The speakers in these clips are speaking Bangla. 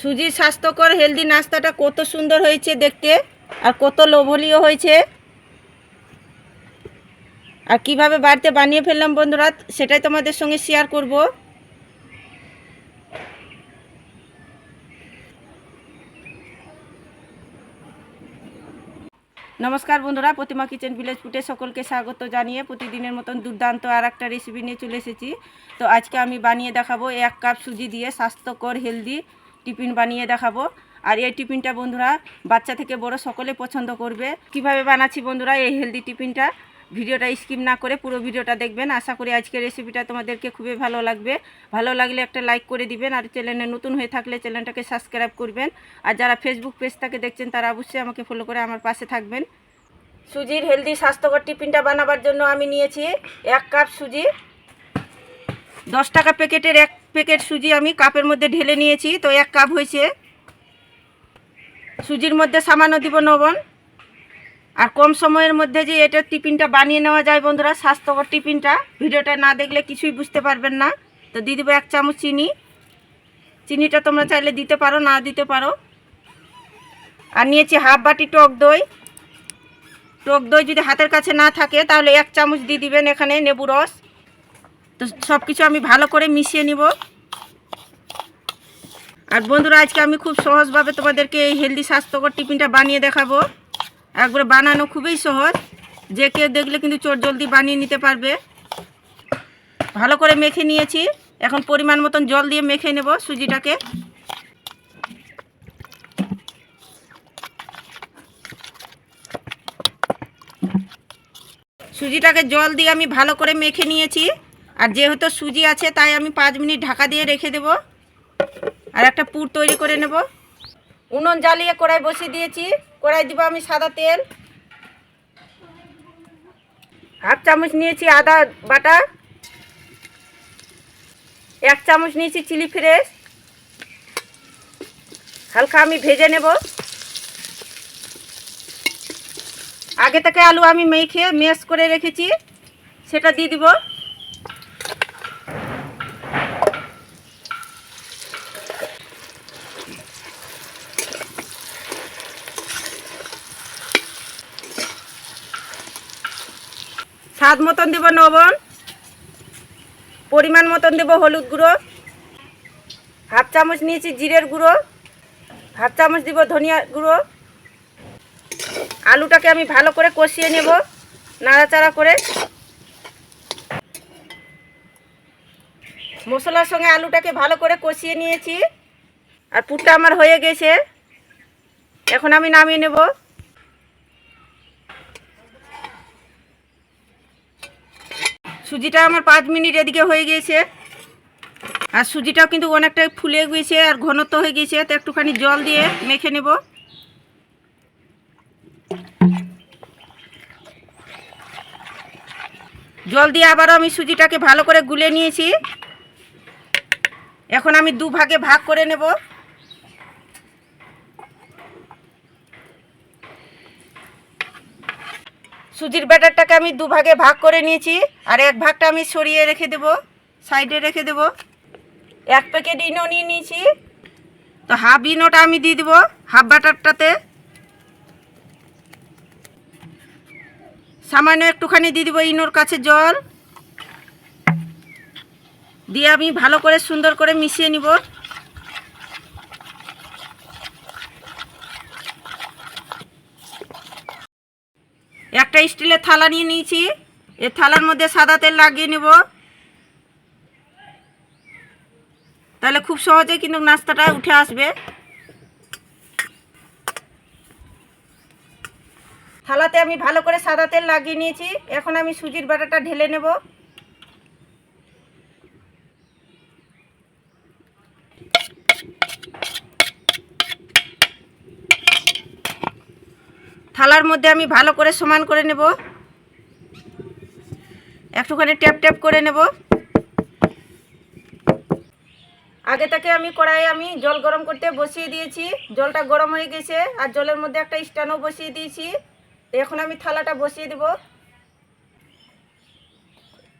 সুজি স্বাস্থ্যকর হেলদি নাস্তাটা কত সুন্দর হয়েছে দেখতে আর কত লোভনীয় হয়েছে। আর কীভাবে বাড়িতে বানিয়ে ফেললাম বন্ধুরা, সেটাই তোমাদের সঙ্গে শেয়ার করব। নমস্কার বন্ধুরা, প্রতিমা কিচেন ভিলেজ ফুটে সকলকে স্বাগত জানিয়ে প্রতিদিনের মতন দুর্দান্ত আর একটা রেসিপি নিয়ে চলে এসেছি। তো আজকে আমি বানিয়ে দেখাবো এক কাপ সুজি দিয়ে স্বাস্থ্যকর হেলদি টিফিন বানিয়ে দেখাবো। আর এই টিফিনটা বন্ধুরা বাচ্চা থেকে বড় সকলে পছন্দ করবে। কীভাবে বানাচ্ছি বন্ধুরা এই হেলদি টিফিনটা? ভিডিওটা স্কিপ না করে পুরো ভিডিওটা দেখবেন। আশা করি আজকের রেসিপিটা তোমাদেরকে খুবই ভালো লাগবে। ভালো লাগলে একটা লাইক করে দিবেন। আর চ্যানেলে নতুন হয়ে থাকলে চ্যানেলটাকে সাবস্ক্রাইব করবেন। আর যারা ফেসবুক পেজটাকে দেখছেন, তারা অবশ্যই আমাকে ফলো করে আমার পাশে থাকবেন। সুজির হেলদি স্বাস্থ্যকর টিফিনটা বানাবার জন্য আমি নিয়েছি এক কাপ সুজি। দশ টাকা প্যাকেটের এক প্যাকেট সুজি আমি কাপের মধ্যে ঢেলে নিয়েছি। তো এক কাপ হয়েছে সুজির মধ্যে সামান্য দিব নবন আর কম সময়ের মধ্যে যে এটা টিফিনটা বানিয়ে নেওয়া যায় বন্ধুরা, স্বাস্থ্যকর টিফিনটা। ভিডিওটা না দেখলে কিছুই বুঝতে পারবেন না। তো দিয়ে দেবো এক চামচ চিনি। চিনিটা তোমরা চাইলে দিতে পারো, না দিতে পারো। আর নিয়েছি হাফ বাটি টক দই। টক দই যদি হাতের কাছে না থাকে, তাহলে এক চামচ দিয়ে দিবেন এখানে লেবু রস। তো সব কিছু আমি ভালো করে মিশিয়ে নিব। আর বন্ধুরা, আজকে আমি খুব সহজভাবে তোমাদেরকে এই হেলদি স্বাস্থ্যকর টিফিনটা বানিয়ে দেখাবো। একবারে বানানো খুবই সহজ। যে কেউ দেখলে কিন্তু চোর জলদি বানিয়ে নিতে পারবে। ভালো করে মেখে নিয়েছি। এখন পরিমাণ মতন জল দিয়ে মেখে নেব সুজিটাকে। সুজিটাকে জল দিয়ে আমি ভালো করে মেখে নিয়েছি। আর যেহেতু সুজি আছে, তাই আমি পাঁচ মিনিট ঢাকা দিয়ে রেখে দেব। আর একটা পুর তৈরি করে নেব। উনুন জ্বালিয়ে কড়াই বসিয়ে দিয়েছি। কড়াই দিব আমি সাদা তেল। হাফ চামচ নিয়েছি আদা বাটা। এক চামচ নিয়েছি চিলি ফ্রেশ হালকা আমি ভেজে নেব। আগে থেকে আলু আমি মেখে মেশ করে রেখেছি। সেটা দিয়ে দিব। স্বাদ মতন দেব লবণ, পরিমাণ মতন দেব হলুদ গুঁড়ো, হাফ চামচ নিয়েছি জিরের গুঁড়ো, হাফ চামচ দিব ধনিয়া গুঁড়ো। আলুটাকে আমি ভালো করে কষিয়ে নেব, নাড়াচাড়া করে। মশলার সঙ্গে আলুটাকে ভালো করে কষিয়ে নিয়েছি, আর পুরটা আমার হয়ে গেছে। এখন আমি নামিয়ে নেব। সুজিটা আমার পাঁচ মিনিট এদিকে হয়ে গিয়েছে। আর সুজিটাও কিন্তু অনেকটা ফুলে গিয়েছে আর ঘনত্ব হয়ে গিয়েছে, তো একটুখানি জল দিয়ে মেখে নেব। জল দিয়ে আবারও আমি সুজিটাকে ভালো করে গুলে নিয়েছি। এখন আমি দু ভাগে ভাগ করে নেব। সুজির ব্যাটারটাকে আমি দু ভাগে ভাগ করে নিয়েছি, আর এক ভাগটা আমি সরিয়ে রেখে দেব, সাইডে রেখে দেব। এক প্যাকেট ইনো নিয়ে নিয়েছি, তো হাফ ইনোটা আমি দিয়ে দেবো, হাফ ব্যাটারটাতে। সামান্য একটুখানি দিয়ে দেবো ইনোর কাছে জল। দিয়ে আমি ভালো করে সুন্দর করে মিশিয়ে নিব। একটা স্টিলের থালা নিয়ে নিয়েছি। এই থালার মধ্যে সাদা তেল লাগিয়ে নেব। তাহলে খুব সহজে কিন্তু নাস্তাটা উঠে আসবে। থালাতে আমি ভালো করে সাদা তেল লাগিয়ে নিয়েছি। এখন আমি সুজির বাটাটা ঢেলে নেব। থালার মধ্যে আমি ভালো করে সমান করে নেব। একটুখানি ট্যাপ ট্যাপ করে নেব। আগে থেকে আমি কড়াইয়ে আমি জল গরম করতে বসিয়ে দিয়েছি। জলটা গরম হয়ে গেছে আর জলের মধ্যে একটা স্ট্যান্ডও বসিয়ে দিয়েছি। এখন আমি থালাটা বসিয়ে দেব।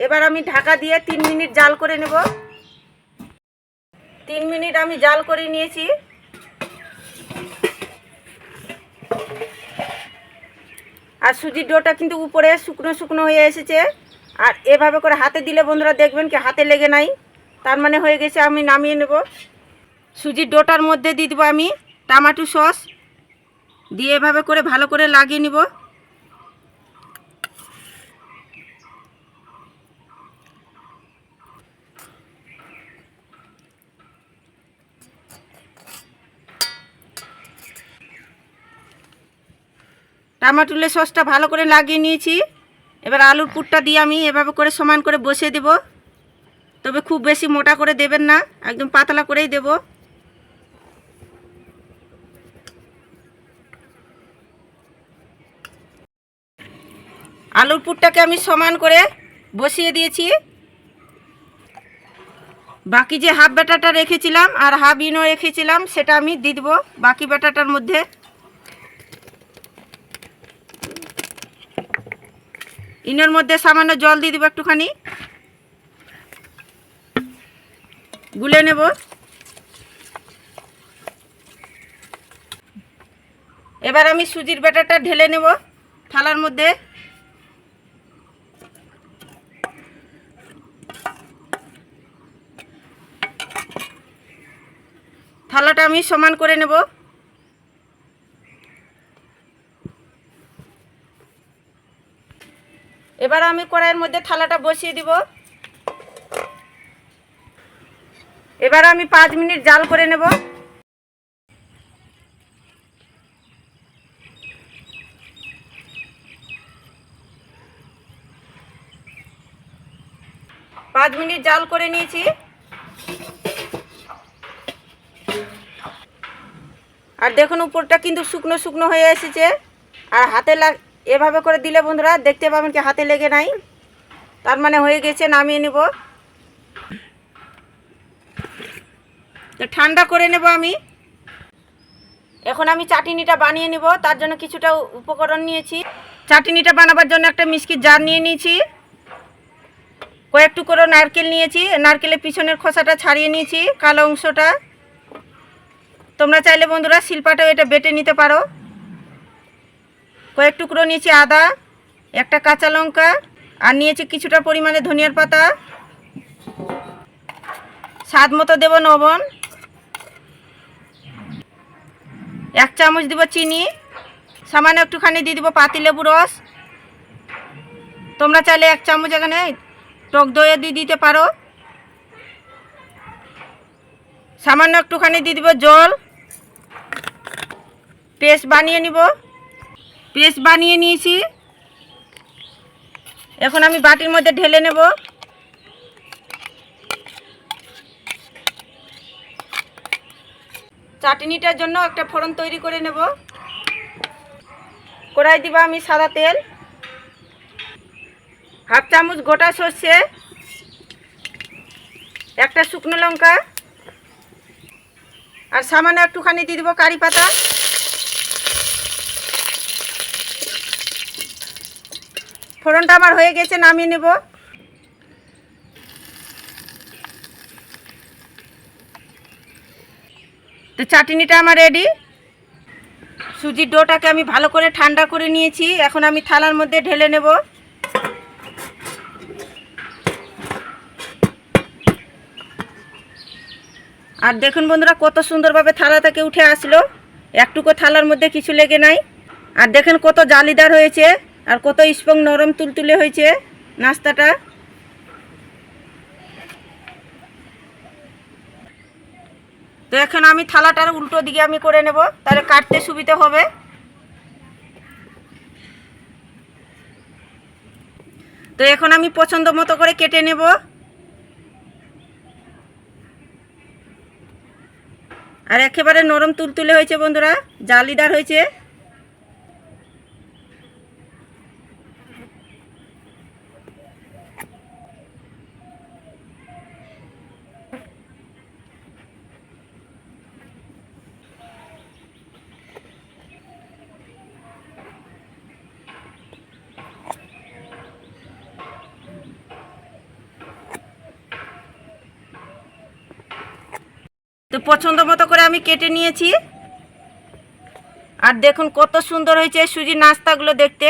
এবার আমি ঢাকা দিয়ে তিন মিনিট জাল করে নেব। তিন মিনিট আমি জাল করে নিয়েছি। আর সুজির ডোটা কিন্তু উপরে শুকনো শুকনো হয়ে এসেছে। আর এভাবে করে হাতে দিলে বন্ধুরা দেখবেন কি হাতে লেগে নাই। তার মানে হয়ে গেছে, আমি নামিয়ে নেব। সুজির ডোটার মধ্যে দিয়ে দেবো আমি টামাটো সস। দিয়ে এভাবে করে ভালো করে লাগিয়ে নিব। টমাটুলের সসটা ভালো করে লাগিয়ে নিয়েছি। এবার আলুর পুরটা দিয়ে আমি এভাবে করে সমান করে বসিয়ে দেব। তবে খুব বেশি মোটা করে দেবেন না, একদম পাতলা করেই দেব। আলুর পুরটাকে আমি সমান করে বসিয়ে দিয়েছি। বাকি যে হাফ ব্যাটাটা রেখেছিলাম আর হাফ ইনো রেখেছিলাম, সেটা আমি দিয়ে দেবো বাকি ব্যাটাটার মধ্যে। ইনোর মধ্যে সামান্য জল দিয়ে দেবো একটুখানি। গুলে নেব। এবার আমি সুজির ব্যাটারটা ঢেলে নেব থালার মধ্যে। থালাটা আমি সমান করে নেব। এবার আমি কড়াইয়ের মধ্যে থালাটা বসিয়ে দিব। এবার আমি পাঁচ মিনিট জাল করে নেব। পাঁচ মিনিট জাল করে নিয়েছি। আর দেখুন উপরটা কিন্তু শুকনো শুকনো হয়ে এসেছে। আর হাতে লাগ এভাবে করে দিলে বন্ধুরা দেখতে পাবেন কি হাতে লেগে নাই। তার মানে হয়ে গেছে, নামিয়ে নেব। ঠান্ডা করে নেব আমি। এখন আমি চাটনিটা বানিয়ে নেব, তার জন্য কিছুটা উপকরণ নিয়েছি। চাটনিটা বানাবার জন্য একটা মিষ্টির জার নিয়ে নিয়েছি। কয়েকটু টুকরো নারকেল নিয়েছি, নারকেলের পিছনের খোসাটা ছাড়িয়ে নিয়েছি, কালো অংশটা। তোমরা চাইলে বন্ধুরা শিল্পাটাও এটা বেটে নিতে পারো। কয়েক টুকরো নিয়েছি আদা, একটা কাঁচা লঙ্কা, আর নিয়েছি কিছুটা পরিমাণে ধনিয়ার পাতা। স্বাদ মতো দেবো লবণ। এক চামচ দেবো চিনি। সামান্য একটুখানি দিয়ে দেবো পাতিলেবু রস। তোমরা চাইলে এক চামচ এখানে টক দইয়ে দিয়ে দিতে পারো। সামান্য একটুখানি দিয়ে দিব জল। পেস্ট বানিয়ে নিব। পেস্ট বানিয়ে নিয়েছি। এখন আমি বাটির মধ্যে ঢেলে নেব। চাটনিটার জন্য একটা ফোড়ন তৈরি করে নেব। কড়াই দিব আমি সাদা তেল। হাফ চামচ গোটা সর্ষে। একটা শুকনো লঙ্কা। আর সামান্য একটুখানি দিয়ে দেবো কারি পাতা। ফোড়নটা আমার হয়ে গেছে, নামিয়ে নেব। তো চাটনিটা আমার রেডি সুজির ডোটাকে আমি ভালো করে ঠান্ডা করে নিয়েছি, এখন আমি থালার মধ্যে ঢেলে নেব। আর দেখুন বন্ধুরা, কত সুন্দরভাবে থালা থেকে উঠে আসলো। একটুকু থালার মধ্যে কিছু লেগে নাই। আর দেখেন কত জালিদার হয়েছে। আর কত স্পং নরম তুলতুলে হয়েছে নাস্তাটা? তো এখন আমি থালাটার উল্টো দিকে আমি করে নেব, তাহলে কাটতে সুবিধা হবে। তো এখন আমি পছন্দ মতো করে কেটে নেব। আর একেবারে নরম তুলতুলে হয়েছে বন্ধুরা, জালিদার হয়েছে। তো পছন্দ মতো করে আমি কেটে নিয়েছি। আর দেখুন কত সুন্দর হয়েছে সুজির নাস্তাগুলো দেখতে।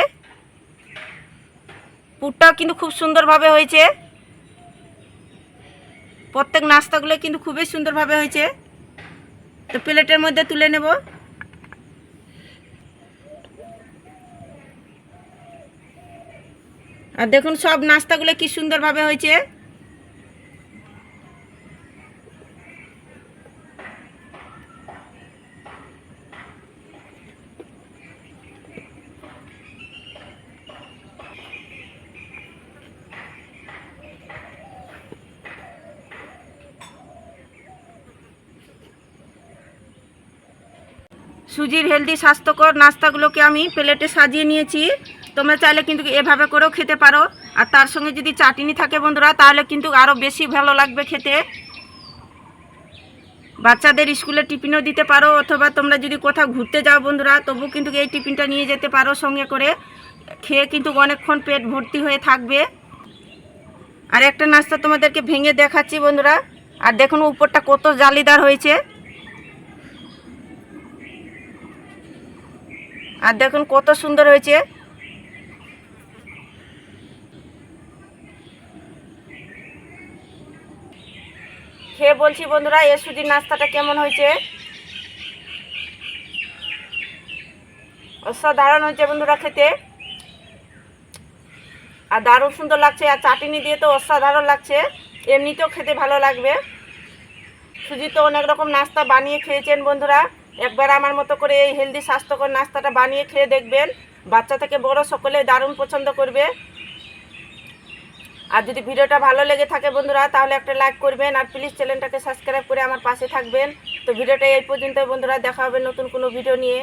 পুরটাও কিন্তু খুব সুন্দরভাবে হয়েছে। প্রত্যেক নাস্তাগুলো কিন্তু খুবই সুন্দরভাবে হয়েছে। তো প্লেটের মধ্যে তুলে নেব। আর দেখুন সব নাস্তাগুলো কি সুন্দরভাবে হয়েছে। সুজির হেলদি স্বাস্থ্যকর নাস্তাগুলোকে আমি প্লেটে সাজিয়ে নিয়েছি। তোমরা চাইলে কিন্তু এভাবে করেও খেতে পারো। আর তার সঙ্গে যদি চাটনি থাকে বন্ধুরা, তাহলে কিন্তু আরও বেশি ভালো লাগবে খেতে। বাচ্চাদের স্কুলে টিফিনও দিতে পারো, অথবা তোমরা যদি কোথাও ঘুরতে যাও বন্ধুরা তবু কিন্তু এই টিফিনটা নিয়ে যেতে পারো সঙ্গে করে। খেয়ে কিন্তু অনেকক্ষণ পেট ভর্তি হয়ে থাকবে। আর একটা নাস্তা তোমাদেরকে ভেঙে দেখাচ্ছি বন্ধুরা। আর দেখুন উপরটা কত জালিদার হয়েছে। আর দেখুন কত সুন্দর হয়েছে। খেয়ে বলছি বন্ধুরা, এ সুজির নাস্তাটা কেমন হয়েছে? অসাধারণ হয়েছে বন্ধুরা খেতে। আর দারুণ সুন্দর লাগছে, আর চাটনি দিয়ে তো অসাধারণ লাগছে। এমনিতেও খেতে ভালো লাগবে। সুজি তো অনেক রকম নাস্তা বানিয়ে খেয়েছেন বন্ধুরা। একবার আমার মতো করে এই হেলদি স্বাস্থ্যকর নাস্তাটা বানিয়ে খেয়ে দেখবেন। বাচ্চা থেকে বড় সকলে দারুণ পছন্দ করবে। আর যদি ভিডিওটা ভালো লেগে থাকে বন্ধুরা, তাহলে একটা লাইক করবেন আর প্লিজ চ্যানেলটাকে সাবস্ক্রাইব করে আমার পাশে থাকবেন। তো ভিডিওটা এই পর্যন্ত বন্ধুরা, দেখা হবে নতুন কোনো ভিডিও নিয়ে।